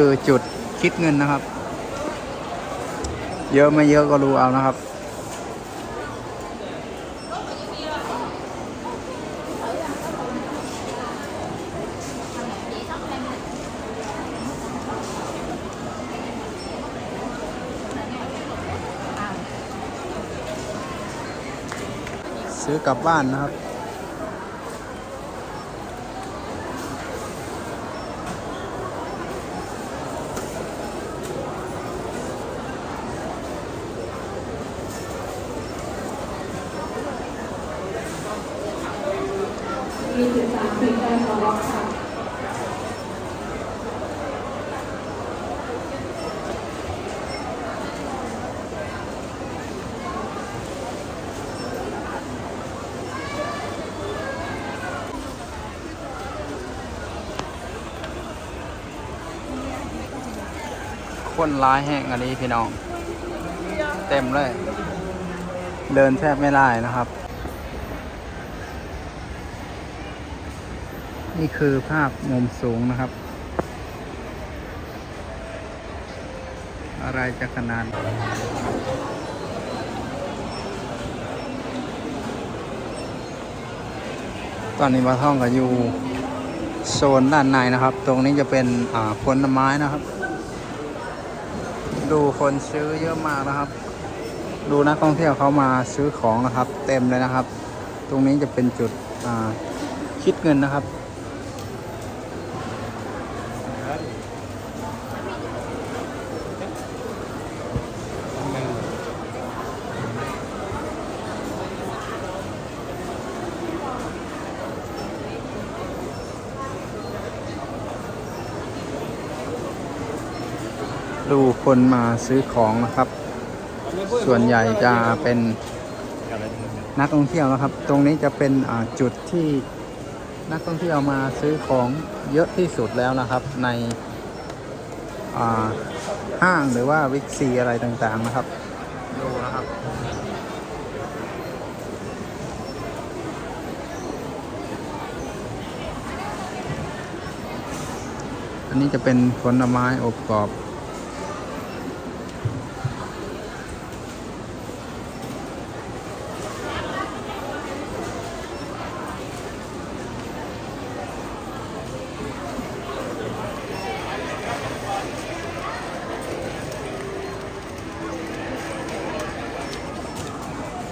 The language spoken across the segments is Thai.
คือจุดคิดเงินนะครับ เยอะไม่เยอะก็รู้เอานะครับ ซื้อกลับบ้านนะครับ สิบสามสิบการขอรับค่ะคนร้ายแห้งอันนี้พี่น้อง เต็มเลย เดินแทบไม่ได้นะครับ นี่คือภาพมุมสูงนะครับ อะไรจะขนาดตอนนี้มาท่องกับอยู่โซนด้านในนะครับ ตรงนี้จะเป็นผลไม้นะครับ ดูคนซื้อเยอะมากนะครับ ดูนักท่องเที่ยวเขามาซื้อของนะครับ เต็มเลยนะครับ ตรงนี้จะเป็นจุดคิดเงินนะครับ ดูคนมาซื้อของนะครับ ส่วนใหญ่จะเป็นนักท่องเที่ยวนะครับ ตรงนี้จะเป็นจุดที่นักท่องเที่ยวมาซื้อของเยอะที่สุดแล้วนะครับ ในห้างหรือว่าวิกซีอะไรต่างๆนะครับ ดูนะครับอันนี้จะเป็นผลไม้อบกรอบ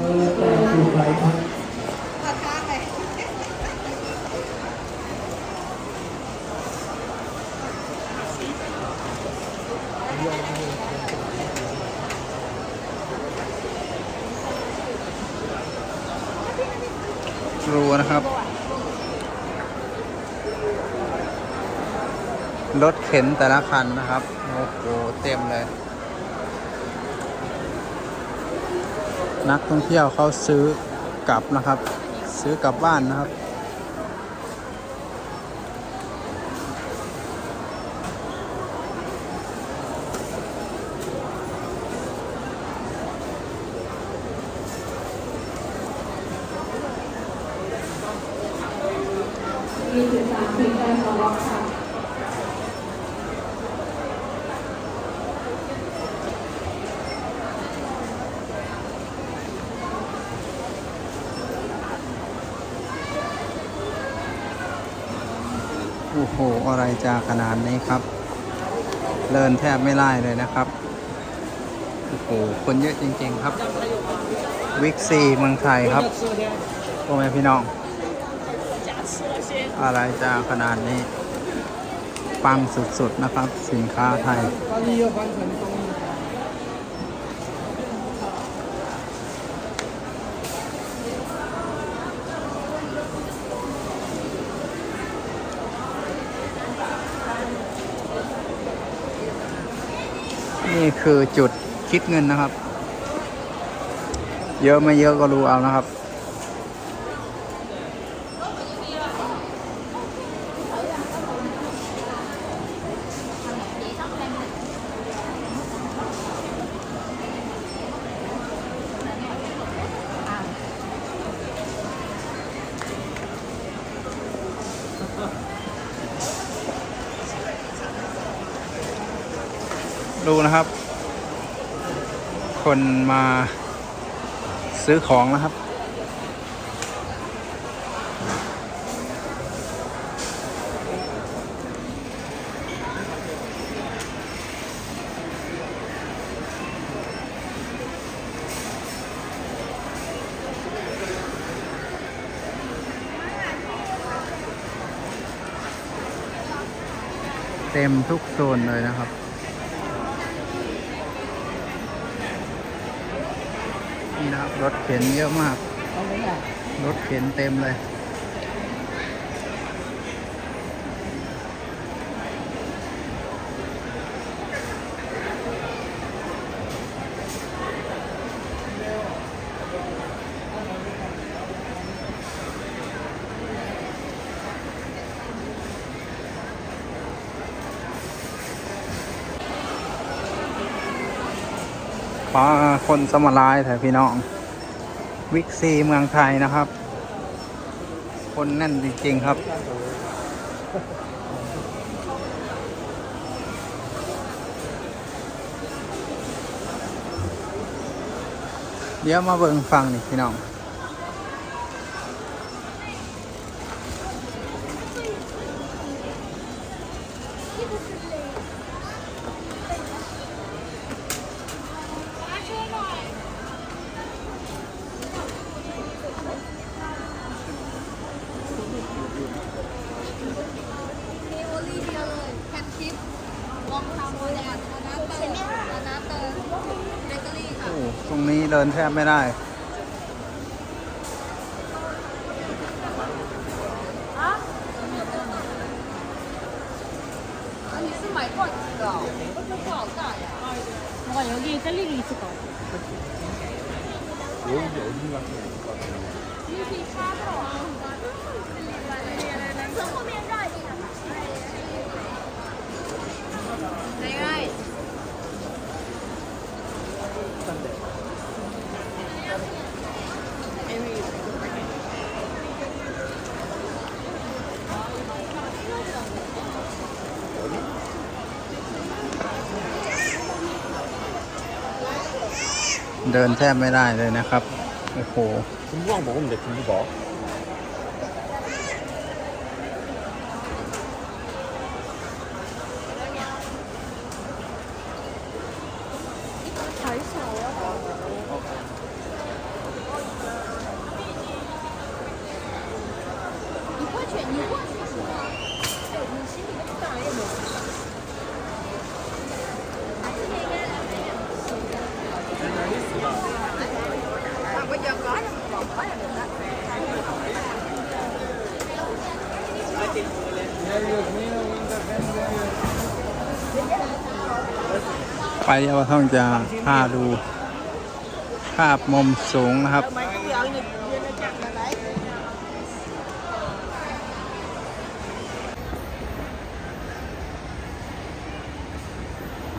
เออแต่ถูกไปครับ รูนะครับ รถเข็นแต่ละคันนะครับ โอ้โห เต็มเลย นักท่องเที่ยวเขาซื้อกลับนะครับ ซื้อกลับบ้านนะครับ มีสิบสามสิบการขอรับค่ะ โอ้โหอะไรจะขนาดนี้ครับ เลินแทบไม่ไล่เลยนะครับ โอ้โห คนเยอะจริงๆครับ วิกซีเมืองไทยครับโอ้แม่พี่น้อง อะไรจะขนาดนี้ ปังสุดๆนะครับ สินค้าไทย ตอนนี้ยกวันถึงตรง นี่ คือจุดคิดเงินนะครับ เยอะไม่เยอะก็รู้เอานะครับ ดูนะครับ คนมาซื้อของนะครับ เต็มทุกโซนเลยนะครับ นี่นะครับ รถเข็นเยอะมาก รถเข็นเต็มเลย ปลาคนสมรายแถวพี่น้อง วิกซีเมืองไทยนะครับ คนแน่นจริงๆครับเดี๋ยวมาเบิ่งฟังนี่พี่น้อง มีโอลีเดียวเลยแคทชิปลองทำโมแดนนานาเตอร์นานาเตอร์เบเกอรี่ค่ะ โอ้ตรงนี้ เดินแทบไม่ได้我여기젤리를있을거같아여기어딘가있을것같은데여기사서저호면라이가내가 เดินแทบไม่ได้เลยนะครับ โอ้โหคุณว่างบอกว่ามันเด็กคุณบอก ไปเดี๋ยวต้องจะพาดูภาพมุมสูงนะครับ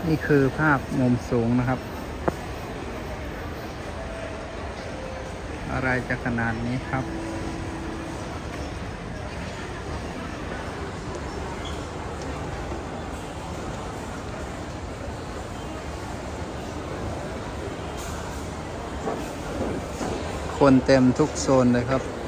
นี่คือภาพมุมสูงนะครับ อะไรจะขนาดนี้ครับ คนเต็มทุกโซนเลยครับ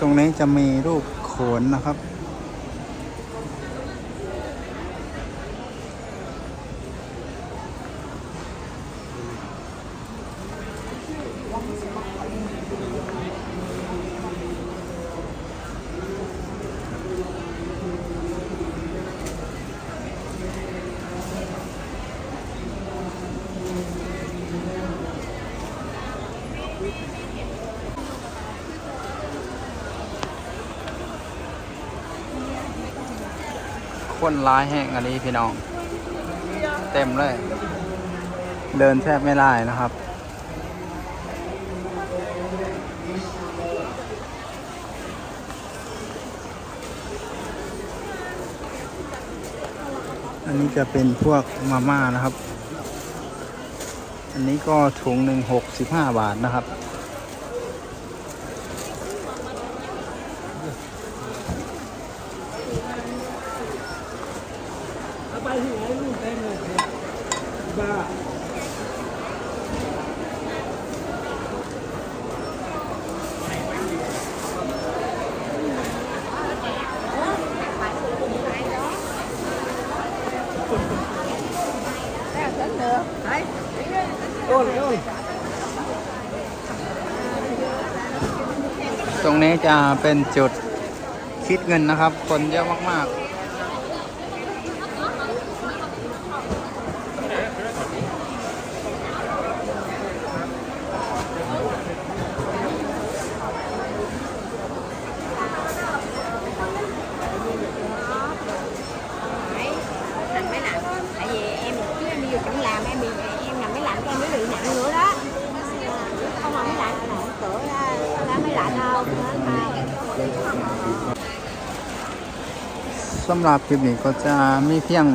ตรงนี้จะมีรูปโขนนะครับ คนร้ายแห้งอันนี้พี่น้อง เต็มเลย เดินแทบไม่ได้นะครับ อันนี้จะเป็นพวกมาม่านะครับ อันนี้ก็ถุงหนึ่งหกสิบห้าบาทนะครับ ไปที่ไหนลูกเต็มเลยบ้า ตรงนี้ จะเป็นจุดคิดเงินนะครับ คนเยอะมากๆ สำหรับคลิปนี้ก็จะมีเพียง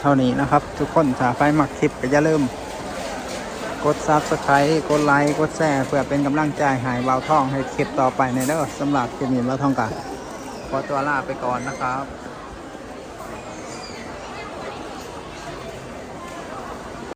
เท่านี้นะครับ ทุกคนถ้าใครมักคลิปก็อย่าลืมกดซับสไครต์กดไลค์กดแชร์เพื่อเป็นกำลังใจให้เบาท่องให้คลิปต่อไปในเด้อสำหรับคลิปนี้เบาท่องกันขอตัวลาไปก่อนนะครับ